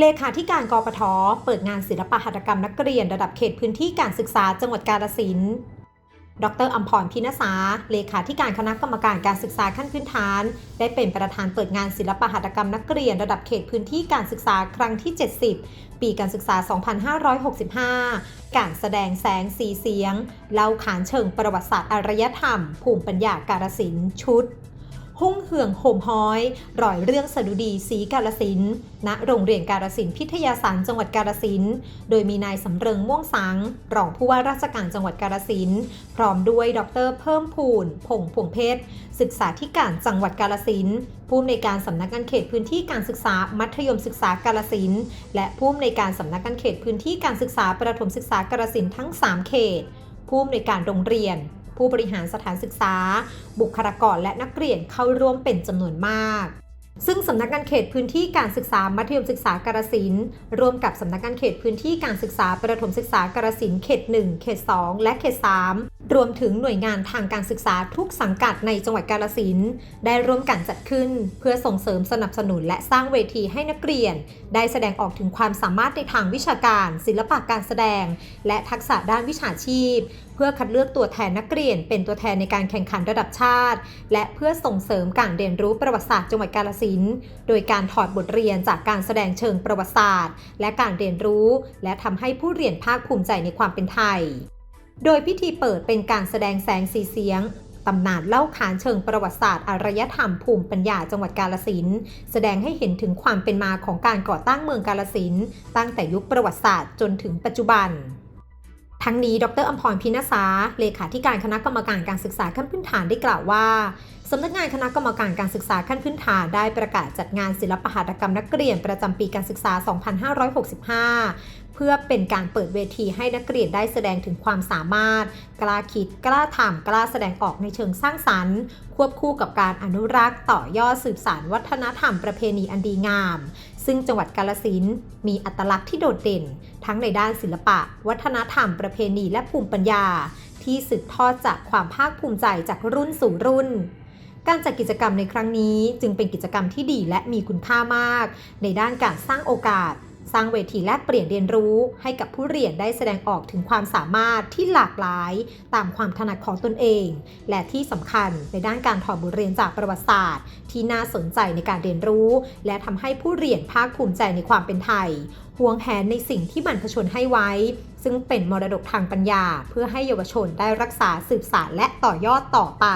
เลขาธิการกปทเปิดงานศิลปหัตถกรรมนักเรียนระดับเขตพื้นที่การศึกษาจังหวัดกาฬสินธุ์ ดรอัมพรพินสา เลขาธิการคณะกรรมการการศึกษาขั้นพื้นฐาน ได้เป็นประธานเปิดงานศิลปหัตถกรรมนักเรียนระดับเขตพื้นที่การศึกษาครั้งที่ 70 ปีการศึกษา 2565 การแสดงแสงสีเสียง เล่าขานเชิงประวัติศาสตร์อารยธรรม ภูมิปัญญากาฬสินธุ์ชุด หุ่งเหืองโหมห้อยร่อยเรื่องสดุดีสีกาลสินณโรงเรียนกาลสินพิทยาสารจังหวัดกาลสินโดยมีนายสำเริงม่วงสังรองผู้ว่าราชการจังหวัดกาลสินพร้อมด้วยดรเพิ่มพูนพงษ์พวงเพชรศึกษาธิการจังหวัดกาลสินผู้อำนวยการสำนักงานเขตพื้นที่การศึกษามัธยมศึกษากาลสินและผู้อำนวยการสำนักงานเขตพื้นที่การศึกษาประถมศึกษากาลสินทั้ง 3 เขต ผู้อำนวยการโรงเรียน ผู้บริหารสถานศึกษา บุคลากรและนักเรียนเข้าร่วมเป็นจำนวนมาก ซึ่งสำนักงานเขตพื้นที่การศึกษามัธยมศึกษากาฬสินร่วมกับสำนักงานเขตพื้นที่การศึกษาประถมศึกษากาฬสินเขต 1 เขต 2 และเขต 3 รวมถึงหน่วยงานทางการศึกษาทุกสังกัดในจังหวัดกาฬสินได้ร่วมกันจัดขึ้น เพื่อส่งเสริมสนับสนุนและสร้างเวทีให้นักเรียน ได้แสดงออกถึงความสามารถในทางวิชาการ ศิลปะการแสดง และทักษะด้านวิชาชีพ เพื่อคัดเลือกตัวแทนนักเรียน เป็นตัวแทนในการแข่งขันระดับชาติ และเพื่อส่งเสริมการเรียนรู้ประวัติศาสตร์จังหวัดกาฬสินธุ์โดยการถอดบทเรียนจากการแสดงเชิงประวัติศาสตร์ และการเรียนรู้ และทำให้ผู้เรียนภาคภูมิใจในความเป็นไทย โดยพิธีเปิดเป็นการแสดงแสงสีเสียงตำนานเล่าขานเชิงประวัติศาสตร์อารยธรรมภูมิปัญญาจังหวัดกาลสินแสดงให้เห็นถึงความเป็นมาของการก่อตั้งเมืองกาลสินตั้งแต่ยุคประวัติศาสตร์จนถึงปัจจุบัน ทั้งนี้ ดรอัมพรพินาสาเลขาธิการคณะกรรมการการศึกษาขั้นพื้นฐานได้กล่าวว่า สำนักงานคณะกรรมการการศึกษาขั้นพื้นฐานได้ประกาศจัดงานศิลปหัตถกรรมนักเรียนประจำปีการศึกษา 2565 เพื่อเป็นการเปิดเวทีให้นักเรียนได้แสดงถึงความสามารถ กล้าคิด กล้าทำกล้าแสดงออกในเชิงสร้างสรรค์ ควบคู่กับการอนุรักษ์ต่อยอดสืบสานวัฒนธรรมประเพณีอันดีงาม ซึ่งจังหวัดกาลสินมีอัตลักษณ์ที่โดดเด่น ทั้งในด้านศิลปะ วัฒนธรรม ประเพณีและภูมิปัญญา ที่สืบทอดจากความภาคภูมิใจจากรุ่นสู่รุ่น การจัดกิจกรรมในครั้งนี้จึงเป็นกิจกรรมที่ดีและมีคุณค่ามาก ในด้านการสร้างโอกาส สร้างเวทีแลกเปลี่ยนเรียนรู้ ให้กับผู้เรียนได้แสดงออกถึงความสามารถที่หลากหลาย ตามความถนัดของตนเอง และที่สำคัญในด้านการถอดบทเรียนจากประวัติศาสตร์ ที่น่าสนใจในการเรียนรู้ และทำให้ผู้เรียนภาคภูมิใจในความเป็นไทยห่วงแหนในสิ่งที่บรรพชนให้ไว้ ซึ่งเป็นมรดกทางปัญญา เพื่อให้เยาวชนได้รักษาสืบสานและต่อยอดต่อไป